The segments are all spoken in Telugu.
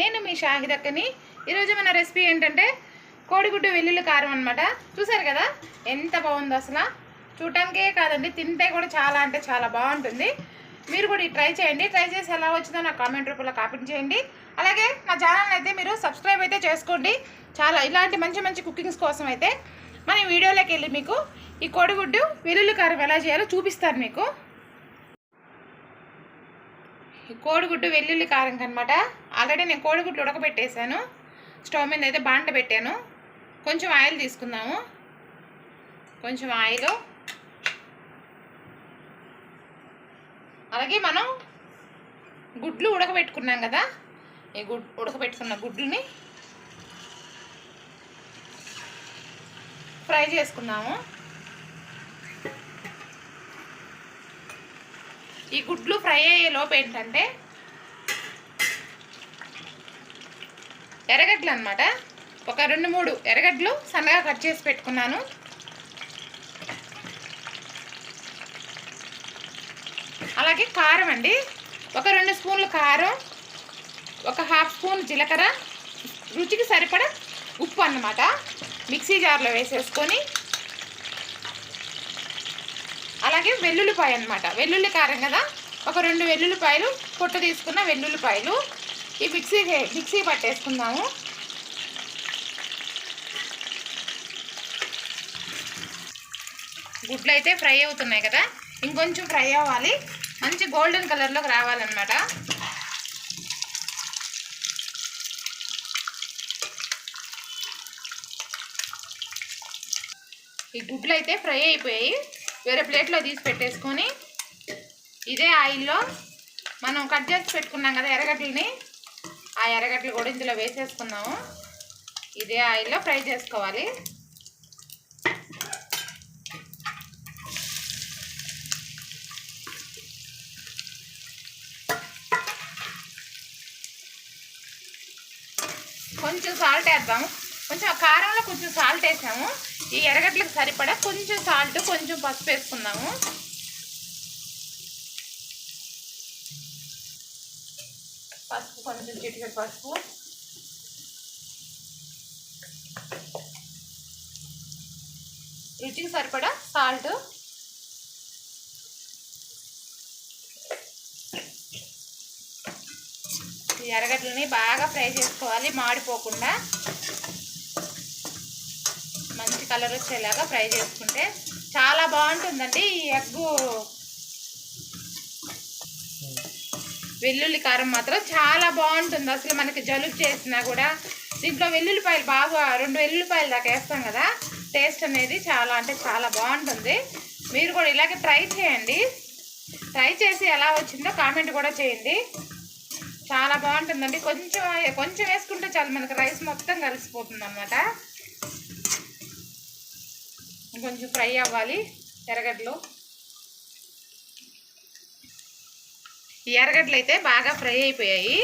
నేను మీ షాహిదక్కని ఈరోజు మన రెసిపీ ఏంటంటే కోడిగుడ్డు వెల్లుల్లి కారం అనమాట చూసారు కదా? ఎంత బాగుందో అసలు. చూడటానికే కాదండి తింటే కూడా చాలా అంటే చాలా బాగుంటుంది. మీరు కూడా ట్రై చేయండి. ట్రై చేసి ఎలా వచ్చిందో నాకు కామెంట్ రూపంలో కామెంట్ చేయండి. అలాగే నా ఛానల్ అయితే మీరు సబ్స్క్రైబ్ అయితే చేసుకోండి. చాలా ఇలాంటి మంచి మంచి కుకింగ్స్ కోసం అయితే మన వీడియోలోకి వెళ్ళి మీకు ఈ కోడిగుడ్డు వెల్లుల్లి కారం ఎలా చేయాలో చూపిస్తాను మీకు. కోడిగుడ్డు వెల్లుల్లి కారం అనమాట ఆల్రెడీ నేను కోడిగుడ్డు ఉడకబెట్టేశాను. స్టవ్ మీద అయితే బాండ పెట్టాను. కొంచెం ఆయిల్ తీసుకుందాము. కొంచెం ఆయిల్. అలాగే మనం గుడ్లు ఉడకబెట్టుకున్నాం కదా? ఈ గుడ్ ఉడకబెట్టుకున్న గుడ్లని ఫ్రై చేసుకున్నాము ఈ గుడ్లు ఫ్రై అయ్యే లోపు ఏంటంటే ఎర్రగడ్డలు అనమాట ఒక రెండు మూడు ఎర్రగడ్డలు సన్నగా కట్ చేసి పెట్టుకున్నాను. అలాగే కారం అండి. ఒక రెండు స్పూన్లు కారం ఒక హాఫ్ స్పూన్ జీలకర్ర రుచికి సరిపడా ఉప్పు అన్నమాట. మిక్సీ జార్లో వేసేసుకొని అలాగే వెల్లుల్లిపాయ అనమాట వెల్లుల్లి కారం కదా? ఒక రెండు వెల్లుల్లిపాయలు పొట్టు తీసుకున్న వెల్లుల్లిపాయలు. ఈ మిక్సీ మిక్సీ పట్టేసుకుందాము. గుడ్లు అయితే ఫ్రై అవుతున్నాయి కదా? ఇంకొంచెం ఫ్రై అవ్వాలి. మంచి గోల్డెన్ కలర్లోకి రావాలన్నమాట. ఈ గుడ్లు అయితే ఫ్రై అయిపోయాయి. వేరే ప్లేట్లో తీసి పెట్టేసుకొని ఇదే ఆయిల్లో మనం కట్ చేసి పెట్టుకున్నాం కదా ఎర్రగడ్డలని. ఆ ఎర్రగడ్డలు కూడా ఇందులో వేసేసుకున్నాము. ఇదే ఆయిల్లో ఫ్రై చేసుకోవాలి. కొంచెం సాల్ట్ వేద్దాము. కొంచెం కారంలో కొంచెం సాల్ట్ వేసాము. ఈ ఎర్రగడ్డలకు సరిపడా కొంచెం సాల్ట్ కొంచెం పసుపు వేసుకుందాము. పసుపు కొంచెం చిటికెడు పసుపు. రుచికి సరిపడా సాల్ట్. ఈ బాగా ఫ్రై చేసుకోవాలి మాడిపోకుండా. మంచి కలర్ వచ్చేలాగా ఫ్రై చేసుకుంటే చాలా బాగుంటుందండి ఈ ఎగ్గు. వెల్లుల్లి కారం మాత్రం చాలా బాగుంటుంది. అసలు మనకి జలుబు చేసినా కూడా దీంట్లో వెల్లుల్లిపాయలు బాగా రెండు వెల్లుల్లిపాయలు దాకా వేస్తాం కదా టేస్ట్ అనేది చాలా అంటే చాలా బాగుంటుంది. మీరు కూడా ఇలాగే ట్రై చేయండి. ట్రై చేసి ఎలా వచ్చిందో కామెంట్ కూడా చేయండి. చాలా బాగుంటుందండి. కొంచెం కొంచెం వేసుకుంటే చాలు మనకి రైస్ మొత్తం కలిసిపోతుంది అన్నమాట కొంచెం ఫ్రై అవ్వాలి ఎర్రగడ్డలు. ఈ ఎర్రగడ్డలు అయితే బాగా ఫ్రై అయిపోయాయి.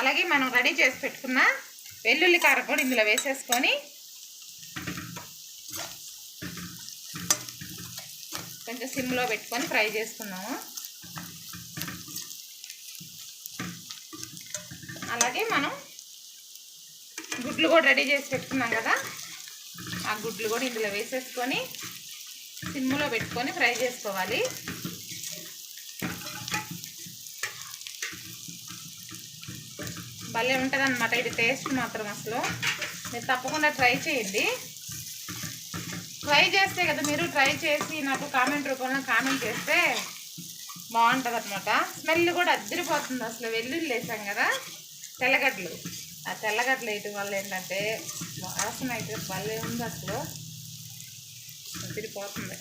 అలాగే మనం రెడీ చేసి పెట్టుకున్న వెల్లుల్లి కారం కూడా ఇందులో వేసేసుకొని కొంచెం సిమ్లో పెట్టుకొని ఫ్రై చేసుకున్నాము. అలాగే మనం గుడ్లు కూడా రెడీ చేసి పెట్టుకున్నాం కదా. ఆ గుడ్లు కూడా ఇందులో వేసేసుకొని సిమ్లో పెట్టుకొని ఫ్రై చేసుకోవాలి. భలే ఉంటుంది అనమాట ఇది టేస్ట్ మాత్రం అసలు. మీరు తప్పకుండా ట్రై చేయండి. ట్రై చేస్తే కదా మీరు ట్రై చేసి నాకు కామెంట్ రూపంలో కామెంట్ చేస్తే బాగుంటుంది అనమాట స్మెల్ కూడా అద్దరిపోతుంది అసలు. వెల్లుల్లి వేసాం కదా. తెల్లగడ్డలు. ఆ తెల్లగడ్డలు వేయటం వల్ల ఏంటంటే వాసన అయితే భలే ఉంది అసలు. తిరిగిపోతుంది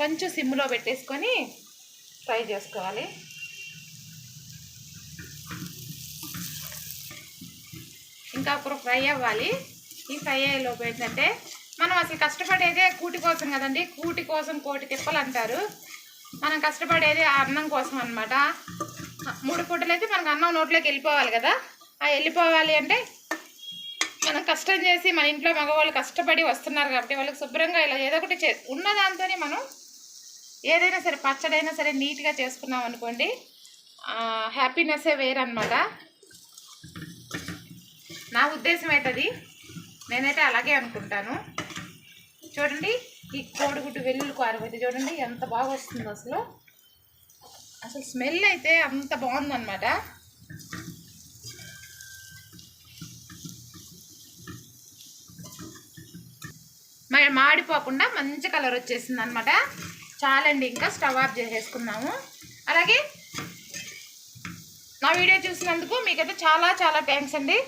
కొంచెం సిమ్లో పెట్టేసుకొని ఫ్రై చేసుకోవాలి. ఇంకా అప్పుడు ఫ్రై అవ్వాలి. ఈ ఫ్రై అయ్యేలోపు ఏంటంటే మనం అసలు కష్టపడేదే కూటి కోసం కదండి. కూటి కోసం కోటి తిప్పలు అంటారు. మనం కష్టపడేది ఆ అన్నం కోసం అనమాట మూడు పూటలు అయితే మనకు అన్నం నోట్లోకి వెళ్ళిపోవాలి కదా? ఆ వెళ్ళిపోవాలి అంటే మనం కష్టం చేసి మన ఇంట్లో మగవాళ్ళు కష్టపడి వస్తున్నారు కాబట్టి వాళ్ళకి శుభ్రంగా ఇలా ఏదో ఒకటి చే ఉన్న దాంతోనే మనం ఏదైనా సరే పచ్చడైనా సరే నీట్గా చేసుకున్నాం అనుకోండి హ్యాపీనెస్సే వేరనమాట నా ఉద్దేశం అయితే అది నేనైతే అలాగే అనుకుంటాను. చూడండి ఈ కోడిగుడ్డు వెల్లుల్లి కారు అయితే చూడండి ఎంత బాగా వస్తుందో అసలు. అసలు స్మెల్ అయితే అంత బాగుందన్నమాట. మరి మాడిపోకుండా మంచి కలర్ వచ్చేసింది అనమాట చాలండి ఇంకా స్టవ్ ఆఫ్ చేసేసుకున్నాము. అలాగే నా వీడియో చూసినందుకు మీకైతే చాలా చాలా థ్యాంక్స్ అండి.